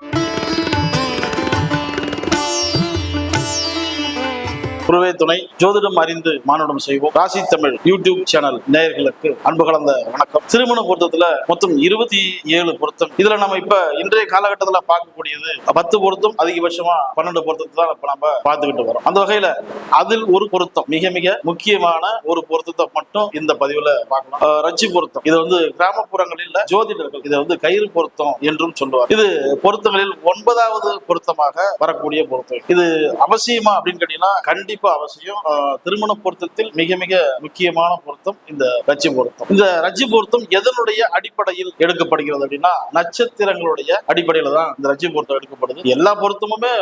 thank you குருவே துணை ஜோதிடம் அறிந்து மானுடம் செய்வோம். ராசி தமிழ் யூடியூப் சேனல் நேயர்களுக்கு அன்பு கலந்த வணக்கம். திருமண பொருத்தத்துல மொத்தம் இருபத்தி ஏழு பொருத்தம். இதுல நம்ம இப்ப இன்றைய காலகட்டத்துல பார்க்கக்கூடியது பத்து பொருத்தம் அதிகபட்சமா பன்னெண்டு பொருத்தத்தை தான் இப்ப நம்ம பார்த்துக்கிட்டு வரோம். அந்த வகையில அதில் ஒரு பொருத்தம் மிக மிக முக்கியமான ஒரு பொருத்தத்தை மட்டும் இந்த பதிவுல பார்க்கலாம். ரச்சி பொருத்தம். இது வந்து கிராமப்புறங்களில் ஜோதிடர்கள் இதை வந்து கயிறு பொருத்தம் என்றும் சொல்லுவார் இது பொருத்தங்களில் ஒன்பதாவது பொருத்தமாக வரக்கூடிய பொருத்தம். இது அவசியமா அப்படின்னு கேட்டீங்கன்னா கண்டிப்பா அவசியம். திருமண பொருத்தத்தில் மிக மிக முக்கியமான பொருத்தம் இந்த ரச்சி பொருத்தம். இந்த ரச்சி பொருத்தம் எதனுடைய அடிப்படையில் எடுக்கப்படுகிறது அப்படின்னா நட்சத்திரங்களுடைய அடிப்படையில தான் இந்த ரச்சி பொருத்தம் எடுக்கப்படுது. எல்லா பொருத்தமுமே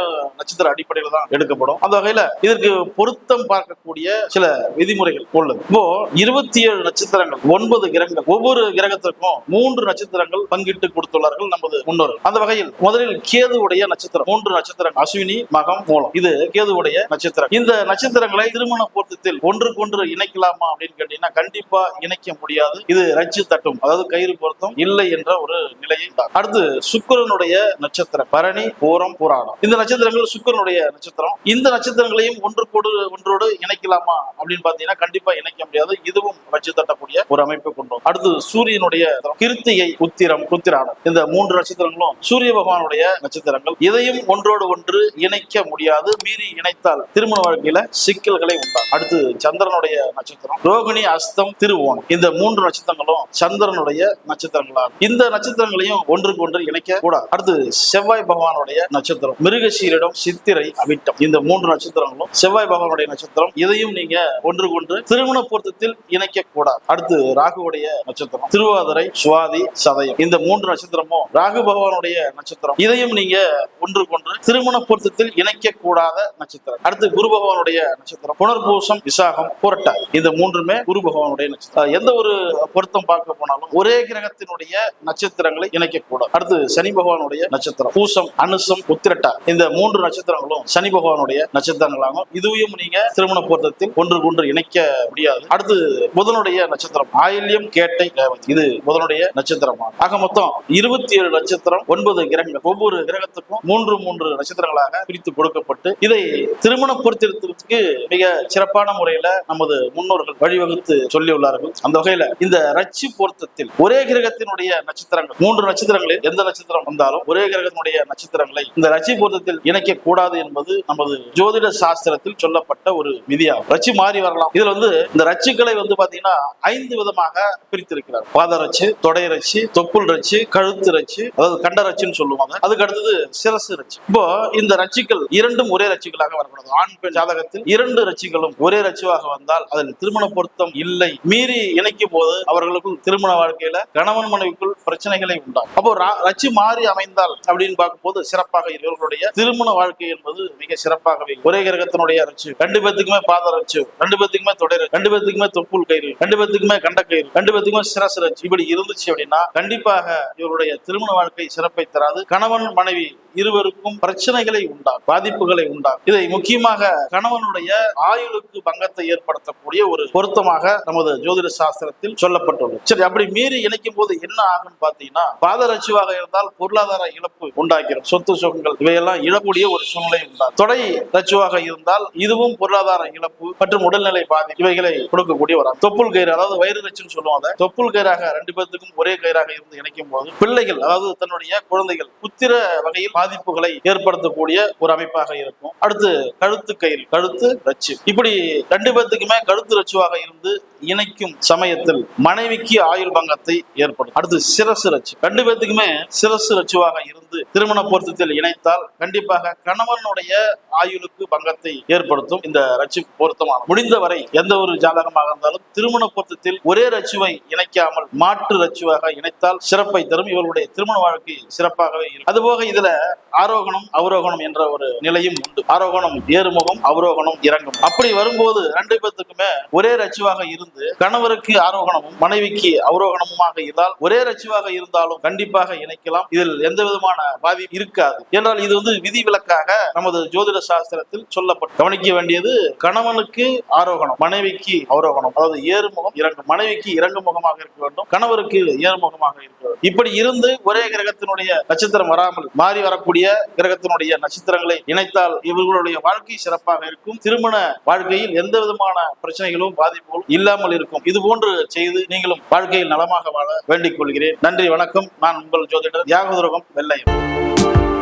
நட்சத்திர அடிப்படையில தான் எடுக்கப்படும். அந்த வகையில இதற்கு பொருத்தம் பார்க்கக்கூடிய சில விதிமுறைகள் உள்ளது. இப்போ இருபத்தி ஏழு நட்சத்திரங்கள் ஒன்பது கிரகங்கள் ஒவ்வொரு கிரகத்திற்கும் மூன்று நட்சத்திரங்கள் பங்கிட்டு கொடுத்துள்ளார்கள் நமது முன்னோர்கள். அந்த வகையில் முதலில் கேதுவுடைய நட்சத்திரம் மூன்று நட்சத்திரம் அஸ்வினி மகம் மூலம். இது கேதுவுடைய நட்சத்திரம். இந்த நட்சத்திரங்களை திருமண பொருத்தத்தில் ஒன்றுக்கொன்று இணைக்கலாமா அப்படின்னு கேட்டீங்கன்னா கண்டிப்பா இணைக்க முடியாது. இது ரச்சு தட்டும். அதாவது கயிறு பொருத்தம் இல்லை என்ற ஒரு நிலையை தான். அடுத்து சுக்கரனுடைய நட்சத்திரம். பரணி பூரம் புராணம். இந்த நட்சத்திரங்கள் சுக்கரனுடைய நட்சத்திரம். இந்த நட்சத்திரங்களையும் ஒன்றுக்கொடு ஒன்றோடு இணைக்கலாமா அப்படின்னு பாத்தீங்கன்னா கண்டிப்பா இணைக்க முடியாது. இதுவும் ரச்சு தட்டக்கூடிய ஒரு அமைப்பை கொண்டோம் அடுத்து சூரியனுடைய கிருத்திகை உத்திரம் குத்திராடம் இந்த மூன்று நட்சத்திரங்களும் சூரிய பகவானுடைய நட்சத்திரங்கள். இதையும் ஒன்றோடு ஒன்று இணைக்க முடியாது. மீறி இணைத்தால் திருமண வாழ்க்கையில் சிக்கல்களை உண்டாகும் அடுத்து சந்திரனுடைய நட்சத்திரம் ரோகிணி அஸ்தம் திருவோணம். இந்த மூன்று நட்சத்திரங்களும் சந்திரனுடைய நட்சத்திரங்களாகும். இந்த நட்சத்திரங்களையும் ஒன்றுக்கு ஒன்று இணைக்க கூடாது அடுத்து செவ்வாய் பகவானுடைய நட்சத்திரம் மிருகசீரிடம் சித்திரை அவிட்டம். இந்த மூன்று நட்சத்திரங்களும் செவ்வாய் பகவானுடைய நட்சத்திரம். இதையும் நீங்க ஒன்று கொன்று திருமண பொருத்தத்தில் இணைக்க கூடாது அடுத்து ராகுவுடைய நட்சத்திரம் திருவாதிரை சுவாதி சதயம். இந்த மூன்று நட்சத்திரமும் ராகு பகவானுடைய நட்சத்திரம். இதையும் நீங்க ஒன்றுக்கொன்று திருமண பொருத்தத்தில் இணைக்க கூடாத நட்சத்திரம். அடுத்து குரு பகவானுடைய நட்சத்திரம் புனர்பூசம் விசாகம் புரட்டாதி இந்த மூன்றுமே குரு பகவானுடைய நட்சத்திரம். எந்த ஒரு பொருத்தம் பார்க்க போனாலும் ஒரே கிரகத்தினுடைய நட்சத்திரங்களை இணைக்க அடுத்து சனி பகவானுடைய நட்சத்திரம் பூசம் அனுசம் உத்திரட்டா இந்த மூன்று நட்சத்திரங்களும் சனி பகவானுடைய நட்சத்திரங்களாகும். இதுவையும் நீங்க திருமண பொருத்தத்தில் ஒன்றுக்கு ஒன்று இணைக்க முடியாது. அடுத்து புதனுடைய நட்சத்திரம் ஆயில்யம் கேட்டை ரேவதி. இது புதனுடைய நட்சத்திரமாகும். ஆக மொத்தம் இருபத்தி ஏழு நட்சத்திரம் ஒன்பது கிரகங்கள். ஒவ்வொரு கிரகத்துக்கும் மூன்று மூன்று நட்சத்திரங்களாக பிரித்து கொடுக்கப்பட்டு இதை திருமண பொருத்தத்திற்கு மிக சிறப்பான முறையில நமது முன்னோர்கள் வழிவகுத்து சொல்லியுள்ளார்கள். அந்த வகையில இந்த ரச்சி பொருத்தத்தில் ஒரே கிரகத்தினுடைய நட்சத்திரங்கள் மூன்று நட்சத்திரங்களில் எந்த நட்சத்திரம் வந்தாலும் ஒரே கிரகத்தினுடைய நட்சத்திரங்களை இந்த ரச்சி பொருத்தத்தில் இணைக்க கூடாது என்பது நமது ஜோதிட சாஸ்திரத்தில் சொல்லப்பட்ட ஒரு விதியாகும். ரச்சி மாறி வரலாம். இதுல வந்து இந்த ரச்சுக்களை வந்து பாத்தீங்கன்னா ஐந்து விதமாக பிரித்திருக்கிறார். பாத ரச்சு தொடை ரச்சு தொப்புள் ரச்சு கழுத்து ரச்சு அதாவது கண்ட ரச்சுன்னு சொல்லுவாங்க. அதுக்கு அடுத்தது சிரசு ரச்சு. இப்போ இந்த ரச்சுக்கள் இரண்டும் ஒரே ரச்சுகளாக வரக்கூடாது. ஆண் பெண் ஜாதகத்தில் இரண்டு ரச்சுகளும் ஒரே ரச்சுவாக வந்தால் அதில் திருமண பொருத்தம் இல்லை. மீறி இணைக்கும் போது அவர்களுக்குள் திருமண வாழ்க்கையில கணவன் மனைவிக்குள் பிரச்சனைகளை உண்டாகும். அப்போ ரா- ரச்சு மாறி அமைந்தால் அப்படின்னு பார்க்கும்போது சிறப்பாக இவர்களுடைய திருமண வாழ்க்கை என்பது மிக சிறப்பாகவே ஒரே கிரகத்தினுடைய ரச்சு ரெண்டு பேத்துக்குமே பாத ரச்சு ரெண்டு பேத்துக்குமே தொடர் ரெண்டு பேத்துக்குமே தொப்புள் கயிறு ரெண்டு பேத்துக்குமே கண்ட கயிறு ரெண்டு பேத்துக்குமே சிரசு ரச்சு இப்படி இருந்துச்சு அப்படின்னா கண்டிப்பாக இவருடைய திருமண வாழ்க்கை சிறப்பை தராது. கணவன் மனைவி இருவருக்கும் பிரச்சனைகளை உண்டாகும் பாதிப்புகளை உண்டாகும் இதை முக்கியமாக கணவனுடைய ஆயுளுக்கு பங்கத்தை ஏற்படுத்தக்கூடிய ஒரு பொருத்தமாக நமது ஜோதிட சாஸ்திரத்தில் சொல்லப்பட்டுள்ளது. சரி அப்படி மீறி இணைக்கும் போது என்ன ஆகும்னு பாத்தீங்கன்னா பாதரட்சிவாக இருந்தால் பொருளாதார இழப்பு உண்டாக்கிறோம் சொத்து சுகங்கள் இவையெல்லாம் இழக்கூடிய ஒரு சூழ்நிலை உண்டாகும். தொடை ரச்சுவாக இருந்தால் இதுவும் பொருளாதார இழப்பு மற்றும் உடல்நிலை பாதி இவைகளை கொடுக்கக்கூடிய ஒரு தொப்புள் கயிறு அதாவது வயிறு ரச்சுன்னு சொல்லுவாங்க தொப்புள் கயிறாக ரெண்டு பேர்த்துக்கும் ஒரே கயிறாக இருந்து இணைக்கும் போது பிள்ளைகள் அதாவது தன்னுடைய குழந்தைகள் புத்திர வகையில் பாதிப்புகளை ஏற்படுத்தக்கூடிய ஒரு அமைப்பாக இருக்கும். அடுத்து கழுத்து கயிறு. கழுத்து ரச்சு. இப்படி ரெண்டு பேர்த்துக்குமே கழுத்து ரச்சுவாக இருந்து இணைக்கும் சமயத்தில் மனைவிக்கு ஆயுள் பங்கத்தை ஏற்படும். அடுத்து சிரசு ரச்சு. ரெண்டு பேர்த்துக்குமே சிரசு ரச்சுவாக இருந்து திருமண பொருத்தத்தில் இணைத்தால் கண்டிப்பாக கணவனுடைய ஆயுளுக்கு பங்கத்தை ஏற்படுத்தும். இந்த ரச்சு பொருத்தமான முடிந்தவரை எந்த ஒரு ஜாதகமாக இருந்தாலும் திருமண பொருத்தத்தில் ஒரே ரச்சுவை இணைக்காமல் மாற்று ரச்சுவாக இணைத்தால் சிறப்பை தரும். இவர்களுடைய திருமண வாழ்க்கை சிறப்பாகவே இருக்கும். அதுபோக இதுல ஆரோகணம் அவரோகணம் என்ற ஒரு நிலையும் உண்டு. ஆரோகணம் ஏறுமுகம் அவரோ அவரோகணம் இறங்கும். அப்படி வரும்போது ரெண்டு பேத்துக்குமே ஒரே ரச்சுவாக இருந்து கணவருக்கு ஆரோகணமும் மனைவிக்கு அவரோகணமுமாக இருந்தால் ஒரே ரச்சுவாக இருந்தாலும் கண்டிப்பாக இணைக்கலாம். இதில் எந்த விதமான பாதிப்பு இருக்காது. என்றால் இது வந்து விதிவிலக்காக நமது ஜோதிட சாஸ்திரத்தில் சொல்லப்பட்டு கவனிக்க வேண்டியது கணவனுக்கு ஆரோகணம் மனைவிக்கு அவரோகணம். அதாவது ஏறுமுகம் இறங்கும். மனைவிக்கு இறங்கு முகமாக இருக்க வேண்டும் கணவருக்கு ஏறுமுகமாக இருக்க வேண்டும். இப்படி இருந்து ஒரே கிரகத்தினுடைய நட்சத்திரம் வராமல் மாறி வரக்கூடிய கிரகத்தினுடைய நட்சத்திரங்களை இணைத்தால் இவர்களுடைய வாழ்க்கை சிறப்பாக இருக்கும் திருமண வாழ்க்கையில் எந்த விதமான பிரச்சனைகளும் பாதிப்புகளும் இல்லாமல் இருக்கும். இது போன்று செய்து நீங்களும் வாழ்க்கையில் நலமாக வாழ வேண்டிக் கொள்கிறேன். நன்றி வணக்கம். நான் உங்கள் ஜோதிடர் யாகதுரகம் வெள்ளையன்.